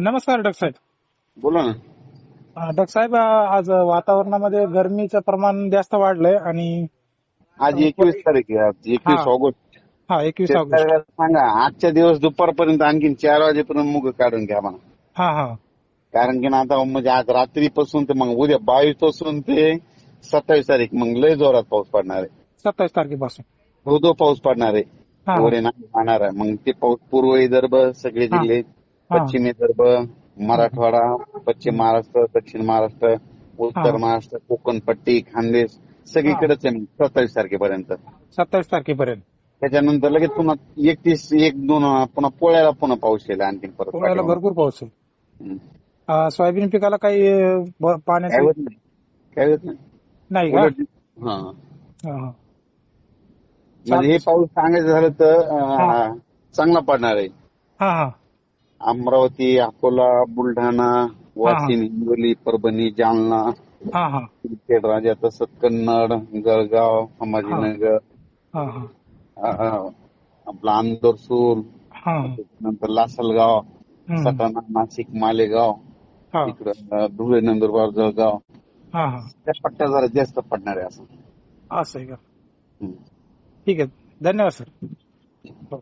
नमस्कार डॉक्टर साहेब. बोला ना. डॉक्टर साहेब आज वातावरणामध्ये गरमीचं प्रमाण जास्त वाढलंय आणि आज एकवीस तारीख आहे आज एकवीस हा. ऑगस्ट. हा एकवीस ऑगस्ट. शेतकऱ्याला सांगा आजच्या दिवस दुपारपर्यंत आणखीन चार वाजेपर्यंत मुग काढून घ्या म्हणा. हा हा. कारण की ना आता म्हणजे आज रात्रीपासून ते मग उद्या बावीसपासून ते सत्तावीस तारीख मग लय जोरात पाऊस पडणार आहे. सत्तावीस तारखेपासून. धोधो पाऊस पडणार आहे. हा. एवढे नाही राहणार आहे. मग ते पाऊस पूर्व विदर्भ सगळे हा. जिल्हे हा. पश्चिम विदर्भ मराठवाडा पश्चिम महाराष्ट्र दक्षिण महाराष्ट्र उत्तर. महाराष्ट्र कोकण पट्टी खानदेश सगळीकडेच आहे मग सत्तावीस तारखेपर्यंत. सत्तावीस तारखेपर्यंत. त्याच्यानंतर लगेच पुन्हा एकतीस एक दोन पुन्हा पोळ्याला पुन्हा पाऊस येईल आणखी परत पाठीमागे. भरपूर पाऊस. अ, सोयाबीन पिकाला काही काय पाण्याचं होत नाही. काय होत नाही? नाही का? उलट हा. हा, हा. म्हणजे हे पाऊस सांगायचं झालं तर अं. चांगला पडणार आहे. हा हा. अमरावती अकोला बुलढाणा वाशिम हिंगोली परभणी जालना हा हा. सिंदखेड राजा तसंच कन्नड जळगाव संभाजीनगर हा हा. आपला अंदोरसूर हा. नंतर लासलगाव. सटाणा नाशिक मालेगाव हा. इकडं धुळे नंदुरबार जळगाव. हा हा. त्या पट्ट्या जरा जास्त पडणार आहे असं. असं आहे का? हम्म. ठीक आहे. धन्यवाद सर. हो.